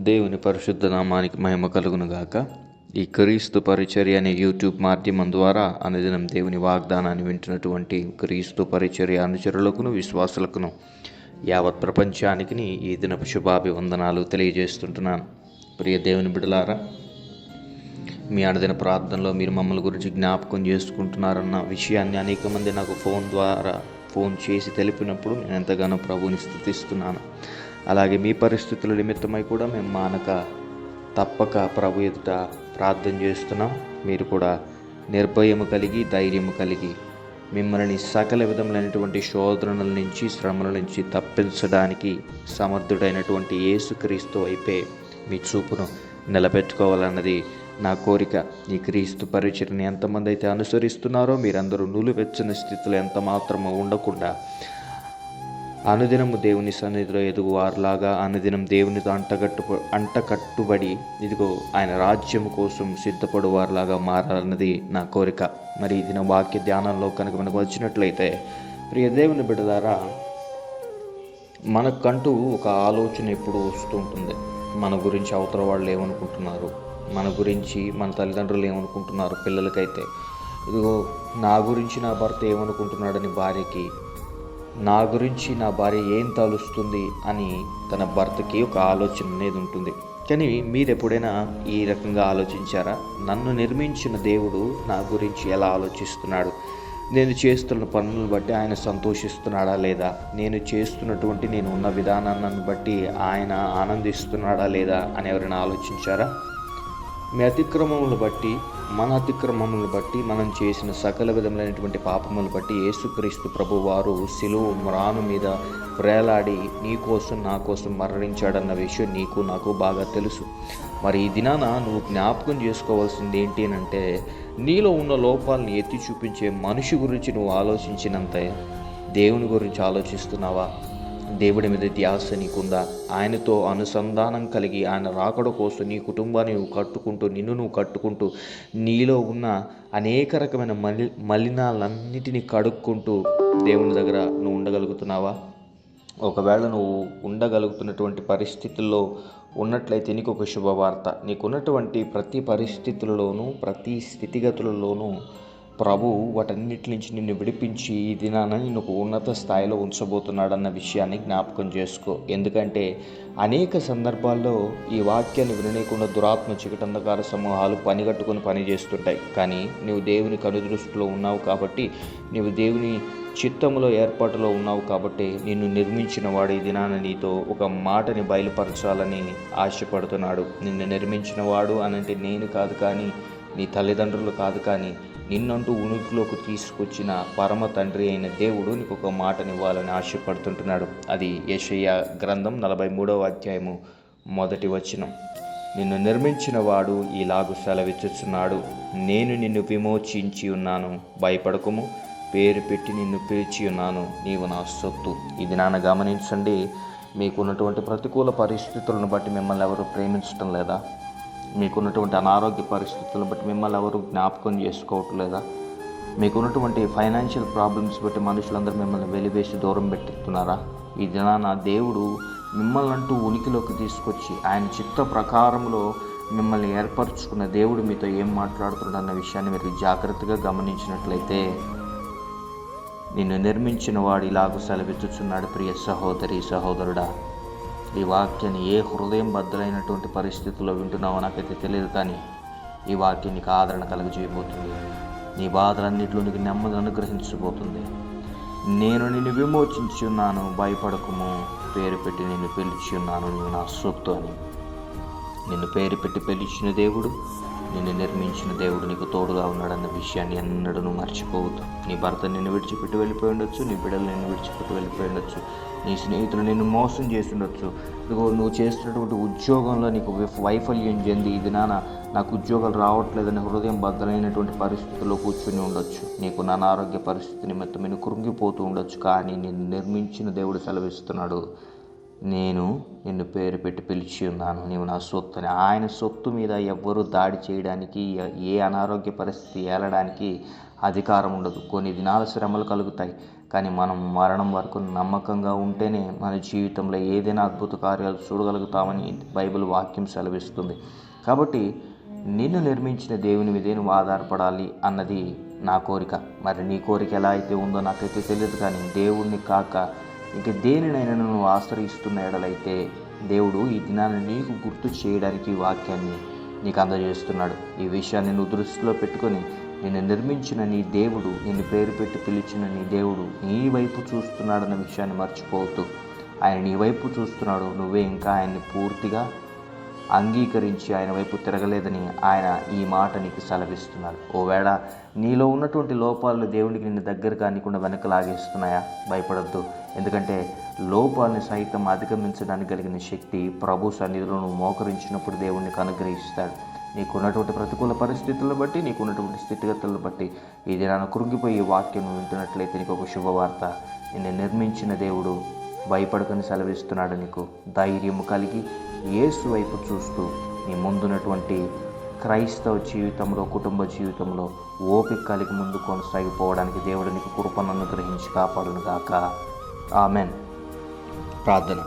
దేవుని పరిశుద్ధ నామానికి మహిమ కలుగును గాక. ఈ క్రీస్తు పరిచర్య అనే యూట్యూబ్ మాధ్యమం ద్వారా అనుదినం దేవుని వాగ్దానాన్ని వింటున్నటువంటి క్రీస్తు పరిచర్య అనుచరులకును విశ్వాసులకును యావత్ ప్రపంచానికి ఈ దినపు శుభాభివందనాలు తెలియజేస్తుంటున్నాను. ప్రియ దేవుని బిడలారా మీ అనుదిన ప్రార్థనలో మీరు మమ్మల్ని గురించి జ్ఞాపకం చేసుకుంటున్నారన్న విషయాన్ని అనేక మంది నాకు ఫోన్ ద్వారా ఫోన్ చేసి తెలిపినప్పుడు నేను ఎంతగానో ప్రభుని స్థుతిస్తున్నాను. అలాగే మీ పరిస్థితుల నిమిత్తమై కూడా మేము మానక తప్పక ప్రభు ఎదుట ప్రార్థన చేస్తున్నాం. మీరు కూడా నిర్భయము కలిగి ధైర్యము కలిగి మిమ్మల్ని సకల విధములైనటువంటి శోధనల నుంచి శ్రమల నుంచి తప్పించడానికి సమర్థుడైనటువంటి యేసుక్రీస్తు వైపే మీ చూపును నిలబెట్టుకోవాలన్నది నా కోరిక. ఈ క్రీస్తు పరిచయని ఎంతమంది అయితే అనుసరిస్తున్నారో మీరందరూ నులువెచ్చని స్థితిలో ఎంత మాత్రము ఉండకుండా అనుదినము దేవుని సన్నిధిలో ఎదుగువారిలాగా అనుదినం దేవునితో అంటగట్టు అంటకట్టుబడి ఇదిగో ఆయన రాజ్యం కోసం సిద్ధపడు వారిలాగా మారాలన్నది నా కోరిక. మరి ఇది నా వాక్య ధ్యానంలో కనుక మనకు వచ్చినట్లయితే ప్రియ దేవుని బిడ్డ ద్వారా మనకంటూ ఒక ఆలోచన ఎప్పుడు వస్తూ ఉంటుంది. మన గురించి అవతల వాళ్ళు ఏమనుకుంటున్నారు? మన గురించి మన తల్లిదండ్రులు ఏమనుకుంటున్నారు పిల్లలకైతే? ఇదిగో నా గురించి నా భర్త ఏమనుకుంటున్నాడని భార్యకి నా గురించి నా భార్య ఏం తలుస్తుంది అని తన భర్తకి ఒక ఆలోచన అనేది ఉంటుంది. కానీ మీరు ఎప్పుడైనా ఈ రకంగా ఆలోచించారా? నన్ను నిర్మించిన దేవుడు నా గురించి ఎలా ఆలోచిస్తున్నాడు? నేను చేస్తున్న పనులను బట్టి ఆయన సంతోషిస్తున్నాడా లేదా? నేను చేస్తున్నటువంటి నేను ఉన్న విధానాన్ని బట్టి ఆయన ఆనందిస్తున్నాడా లేదా అని ఎవరైనా ఆలోచించారా? మీ అతిక్రమములను బట్టి మన అతిక్రమములను బట్టి మనం చేసిన సకల విధములైనటువంటి పాపములను బట్టి యేసుక్రీస్తు ప్రభు వారు సిలువు మ్రాను మీద వేలాడి నీ కోసం నా కోసం మరణించాడన్న విషయం నీకు నాకు బాగా తెలుసు. మరి ఈ దినాన నువ్వు జ్ఞాపకం చేసుకోవాల్సింది ఏంటి అంటే నీలో ఉన్న లోపాలను ఎత్తి చూపించే మనిషి గురించి నువ్వు ఆలోచించినంత దేవుని గురించి ఆలోచిస్తున్నావా? దేవుడి మీద ధ్యాస నీకుందా? ఆయనతో అనుసంధానం కలిగి ఆయన రాకడ కోసం నీ కుటుంబాన్ని నువ్వు కట్టుకుంటూ నిన్ను నువ్వు కట్టుకుంటూ నీలో ఉన్న అనేక రకమైన మలి మలినాలన్నిటినీ కడుక్కుంటూ దేవుని దగ్గర నువ్వు ఉండగలుగుతున్నావా? ఒకవేళ నువ్వు ఉండగలుగుతున్నటువంటి పరిస్థితుల్లో ఉన్నట్లయితే నీకు ఒక శుభవార్త. నీకున్నటువంటి ప్రతి పరిస్థితులలోనూ ప్రతి స్థితిగతులలోనూ ప్రభు వాటన్నిటి నుంచి నిన్ను విడిపించి ఈ దినాన నిన్ను ఒక ఉన్నత స్థాయిలో ఉంచబోతున్నాడన్న విషయాన్ని జ్ఞాపకం చేసుకో. ఎందుకంటే అనేక సందర్భాల్లో ఈ వాక్యాన్ని వినలేకుండా దురాత్మ చికటంధకార సమూహాలు పనిగట్టుకుని పని చేస్తుంటాయి. కానీ నువ్వు దేవుని కనుదృష్టిలో ఉన్నావు కాబట్టి నువ్వు దేవుని చిత్తములో ఏర్పాటులో ఉన్నావు కాబట్టి నిన్ను నిర్మించిన వాడు ఈ దినాన నీతో ఒక మాటని బయలుపరచాలని ఆశపడుతున్నాడు. నిన్ను నిర్మించిన వాడు అనంటే నేను కాదు కానీ నీ తల్లిదండ్రులు కాదు కానీ నిన్నంటూ ఉనికిలోకి తీసుకొచ్చిన పరమ తండ్రి అయిన దేవుడు నీకు ఒక మాటనివ్వాలని ఆశపడుతుంటున్నాడు. అది యషయ్య గ్రంథం నలభై మూడవ అధ్యాయము మొదటి వచనం. నిన్ను నిర్మించిన వాడు ఇలాగు సెలవిచ్చుచున్నాడు. నేను నిన్ను విమోచించి ఉన్నాను. భయపడకము. పేరు పెట్టి నిన్ను పిలిచి ఉన్నాను. నీవు నా సొత్తు. ఇది నాన్న గమనించండి. మీకున్నటువంటి ప్రతికూల పరిస్థితులను బట్టి మిమ్మల్ని ఎవరు ప్రేమించడం లేదా? మీకున్నటువంటి అనారోగ్య పరిస్థితులను బట్టి మిమ్మల్ని ఎవరు జ్ఞాపకం చేసుకోవట్లేదా? మీకున్నటువంటి ఫైనాన్షియల్ ప్రాబ్లమ్స్ బట్టి మనుషులందరూ మిమ్మల్ని వెలివేసి దూరం పెట్టిస్తున్నారా? ఈ దినాన దేవుడు మిమ్మల్ని అంటూ ఉనికిలోకి తీసుకొచ్చి ఆయన చిత్త ప్రకారంలో మిమ్మల్ని ఏర్పరచుకున్న దేవుడు మీతో ఏం మాట్లాడుతున్నాడు అన్న విషయాన్ని మీరు జాగ్రత్తగా గమనించినట్లయితే నిన్ను నిర్మించిన వాడు ఇలాగ సెలవిచ్చుచున్నాడు ప్రియ సహోదరి సహోదరుడా. ఈ వాక్యాన్ని ఏ హృదయం బద్దలైనటువంటి పరిస్థితుల్లో వింటున్నావో నాకైతే తెలియదు కానీ ఈ వాక్యం నీకు ఆదరణ కలగజేయబోతుంది. నీ బాధలన్నింటిలో నీకు నెమ్మది అనుగ్రహించబోతుంది. నేను నిన్ను విమోచించి ఉన్నాను భయపడకము. పేరు పెట్టి నిన్ను పిలిచి ఉన్నాను నీవు నా సొత్తు అని. నిన్ను పేరు పెట్టి పిలిచిన దేవుడు నిన్ను నిర్మించిన దేవుడు నీకు తోడుగా ఉన్నాడన్న విషయాన్ని ఎన్నడూ మర్చిపోవద్దు. నీ భర్త నిన్ను విడిచిపెట్టి వెళ్ళిపోయి ఉండొచ్చు నీ బిడ్డలు నిన్ను విడిచిపెట్టి వెళ్ళిపోయి ఉండొచ్చు. నీ స్నేహితులు నిన్ను మోసం చేస్తుండొచ్చు. ఇదిగో నువ్వు చేస్తున్నటువంటి ఉద్యోగంలో నీకు వైఫల్యం చెంది. ఇది నాన్న నాకు ఉద్యోగాలు రావట్లేదని హృదయం బద్దలైనటువంటి పరిస్థితుల్లో కూర్చుని ఉండొచ్చు. నీకు నా ఆరోగ్య పరిస్థితి నిమిత్తం నేను కృంగిపోతూ ఉండొచ్చు. కానీ నిన్ను నిర్మించిన దేవుడు సెలవిస్తున్నాడు. నేను నిన్ను పేరు పెట్టి పిలిచి ఉన్నాను. నీవు నా సొత్తు అని ఆయన సొత్తు మీద ఎవ్వరూ దాడి చేయడానికి ఏ అనారోగ్య పరిస్థితి ఏలడానికి అధికారం ఉండదు. కొన్ని దినాల శ్రమలు కలుగుతాయి. కానీ మనం మరణం వరకు నమ్మకంగా ఉంటేనే మన జీవితంలో ఏదైనా అద్భుత కార్యాలు చూడగలుగుతామని బైబిల్ వాక్యం సెలవిస్తుంది. కాబట్టి నిన్ను నిర్మించిన దేవుని మీదే నువ్వు ఆధారపడాలి అన్నది నా కోరిక. మరి నీ కోరిక ఎలా అయితే ఉందో నాకైతే తెలియదు కానీ దేవుణ్ణి కాక ఇక దేనినైనా నువ్వు ఆశ్రయిస్తున్న ఎడలైతే దేవుడు ఈ దినాన్ని నీకు గుర్తు చేయడానికి ఈ వాక్యాన్ని నీకు అందజేస్తున్నాడు. ఈ విషయాన్ని నువ్వు దృష్టిలో పెట్టుకొని నిన్ను నిర్మించిన నీ దేవుడు నిన్ను పేరు పెట్టి పిలిచిన నీ దేవుడు నీ వైపు చూస్తున్నాడన్న విషయాన్ని మర్చిపోవద్దు. ఆయన నీ వైపు చూస్తున్నాడు నువ్వే ఇంకా ఆయన్ని పూర్తిగా అంగీకరించి ఆయన వైపు తిరగలేదని ఆయన ఈ మాట నీకు సెలవిస్తున్నాడు. ఓవేళ నీలో ఉన్నటువంటి లోపాలు దేవునికి నిన్ను దగ్గర కానికుండా వెనక లాగేస్తున్నాయా? భయపడద్దు. ఎందుకంటే లోపాలను సైతం అధిగమించడానికి కలిగిన శక్తి ప్రభు సన్నిధిలో నువ్వు మోకరించినప్పుడు దేవునికి అనుగ్రహిస్తాడు నీకున్నటువంటి ప్రతికూల పరిస్థితులను బట్టి నీకున్నటువంటి స్థితిగతులను బట్టి ఈ దినాన్ని కృంగిపోయి వాక్యం వింటున్నట్లయితే నీకు ఒక శుభవార్త. నిన్ను నిర్మించిన దేవుడు భయపడకని సెలవిస్తున్నాడు నీకు. ధైర్యము కలిగి ఏసు వైపు చూస్తూ నీ ముందున్నటువంటి క్రైస్తవ జీవితంలో కుటుంబ జీవితంలో ఓపిక కలిగి ముందు కొనసాగిపోవడానికి దేవుడు నీకు కృపను అనుగ్రహించి కాపాడును గాక ఆమెన్. ప్రార్థన.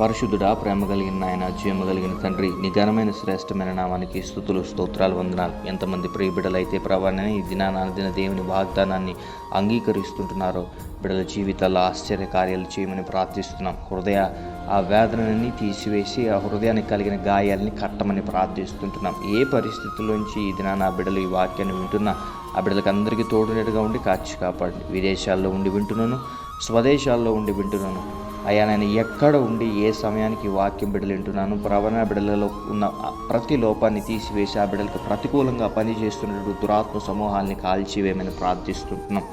పరిశుద్ధుడా ప్రేమ కలిగిన ఆయన జీవము కలిగిన తండ్రి నీ ఘనమైన శ్రేష్టమైన నామానికి స్థుతులు స్తోత్రాలు వందనాలు. ఎంతమంది ప్రియ బిడ్డలైతే ప్రభావాన్ని ఈ దినాన దిన దేవుని వాగ్దానాన్ని అంగీకరిస్తుంటున్నారో బిడ్డల జీవితాల్లో ఆశ్చర్య కార్యాలు చేయమని ప్రార్థిస్తున్నాం. హృదయ ఆ వేదనని తీసివేసి ఆ హృదయానికి కలిగిన గాయాలని కట్టమని ప్రార్థిస్తుంటున్నాం. ఏ పరిస్థితుల్లోంచి ఈ దినాన ఆ బిడ్డలు ఈ వాక్యాన్ని వింటున్నా ఆ బిడ్డలకు అందరికీ తోడునేటుగా ఉండి కాచి కాపాడండి. విదేశాల్లో ఉండి వింటున్నాను స్వదేశాల్లో ఉండి వింటున్నాను. అయ్యా నేను ఎక్కడ ఉండి ఏ సమయానికి వాక్యం బిడ్డలు వింటున్నాను? ప్రవణ బిడ్డలలో ఉన్న ప్రతి లోపాన్ని తీసివేసి ఆ బిడ్డలకు ప్రతికూలంగా పనిచేస్తున్నట్టు దురాత్మ సమూహాల్ని కాల్చివేయమని ప్రార్థిస్తుంటున్నాం.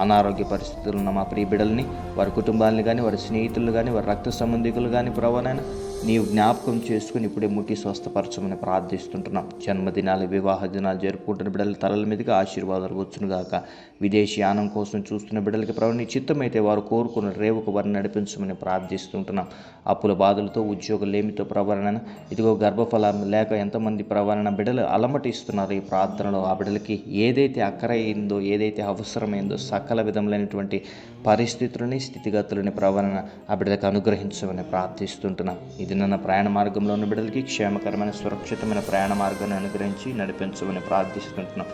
అనారోగ్య పరిస్థితులు ఉన్న మా ప్రియ బిడ్డల్ని వారి కుటుంబాలని కానీ వారి స్నేహితులు కానీ వారి రక్త సంబంధికులు కానీ ప్రవణైనా నీవు జ్ఞాపకం చేసుకుని ఇప్పుడే ముట్టి స్వస్థపరచమని ప్రార్థిస్తుంటున్నాం. జన్మదినాలు వివాహ దినాలు జరుపుకుంటున్న బిడ్డల తలల మీదుగా ఆశీర్వాదాలు వచ్చునుగాక విదేశీయానం కోసం చూస్తున్న బిడ్డలకి ప్రభు నీ చిత్తమైతే వారు కోరుకున్న రేవుకు వారిని నడిపించమని ప్రార్థిస్తుంటున్నాం. అప్పుల బాధలతో ఉద్యోగ లేమితో ప్రవరణ ఇదిగో గర్భఫలం లేక ఎంతమంది ప్రవరణ బిడ్డలు అలమటిస్తున్నారు ఈ ప్రార్థనలో. ఆ బిడ్డలకి ఏదైతే అక్కరైందో ఏదైతే అవసరమైందో సకల విధములైనటువంటి పరిస్థితులని స్థితిగతులని ప్రవరణ ఆ బిడ్డలకు అనుగ్రహించమని ప్రార్థిస్తుంటున్నాం. ఇది నన్న ప్రయాణ మార్గంలో ఉన్న బిడ్డలకి క్షేమకరమైన సురక్షితమైన ప్రయాణ మార్గాన్ని అనుగ్రహించి నడిపించమని ప్రార్థిస్తుంటున్నాం.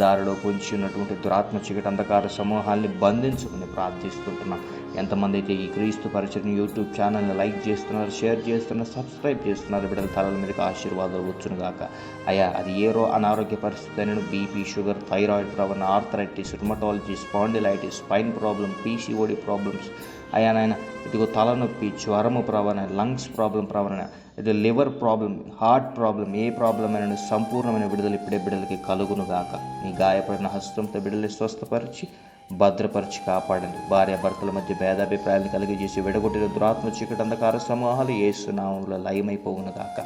దారిలో పొంచి ఉన్నటువంటి దురాత్మ చీకటి అంధకార సమూహాల్ని బంధించుకుని ప్రార్థిస్తుంటున్నాం. ఎంతమంది అయితే ఈ క్రీస్తు పరిచయం యూట్యూబ్ ఛానల్ని లైక్ చేస్తున్నారు షేర్ చేస్తున్నారు సబ్స్క్రైబ్ చేస్తున్నారు బిడ్డల తలల మీదకి ఆశీర్వాదాలు వచ్చునుగాక అయ్యా అది ఏ రో అనారోగ్య పరిస్థితి అయిన BP sugar thyroid ప్రవణ arthritis rheumatology spondylitis spine problem PCOD problems అయ్యా నాయన ఇదిగో తలనొప్పి జ్వరము ప్రవణ లంగ్స్ ప్రాబ్లం ప్రవణ ఇది లివర్ ప్రాబ్లం హార్ట్ ప్రాబ్లం ఏ ప్రాబ్లం అయినా సంపూర్ణమైన విడుదల ఇప్పుడే బిడ్డలకి కలుగును గాక. నీ గాయపడిన హస్తంతో బిడ్డల్ని స్వస్థపరిచి భద్రపరిచి కాపాడండి. భార్య భర్తల మధ్య భేదాభిప్రాయాలను కలిగజేసి విడగొట్టిన దురాత్మ చీకటి అంధకార సమూహాలు ఏసునామంలో లయమైపోవును గాక.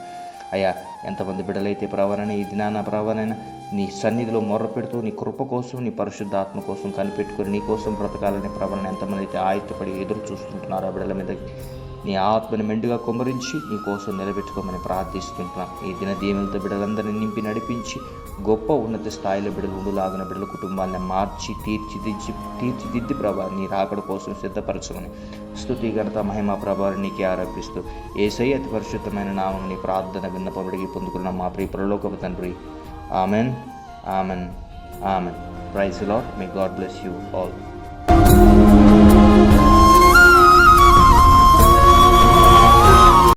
అయ్యా ఎంతమంది బిడ్డలైతే ప్రవరణ ఈ దినాన ప్రవరణ నీ సన్నిధిలో మొర్ర పెడుతూ నీ కృప కోసం నీ పరిశుద్ధాత్మ కోసం కనిపెట్టుకుని నీ కోసం బ్రతకాలని ప్రవరణ ఎంతమంది అయితే ఆయుత్తపడి ఎదురు చూస్తుంటున్నారు ఆ బిడ్డల మీద నీ ఆత్మని మెండుగా కుమరించి నీ కోసం నిలబెట్టుకోమని ప్రార్థిస్తుంటున్నాం. ఈ దిన దీవెలతో బిడ్డలందరినీ నింపి నడిపించి గొప్ప ఉన్నత స్థాయిలో బిడ్డలు ఉండులాగిన బిడ్డల కుటుంబాలను మార్చి తీర్చిదిద్ది తీర్చిదిద్ది ప్రభా నీ రాకడ కోసం సిద్ధపరచమని స్థుతి ఘనత మహిమ ప్రభావం నీకే ఆరోపిస్తూ ఏసై అతి పరిశుద్ధమైన నామం నీ ప్రార్థన విన్నపబడికి పొందుకున్న మా ప్రియ ప్రలోకపు తండ్రి. Amen amen amen. Praise Lord may God bless you all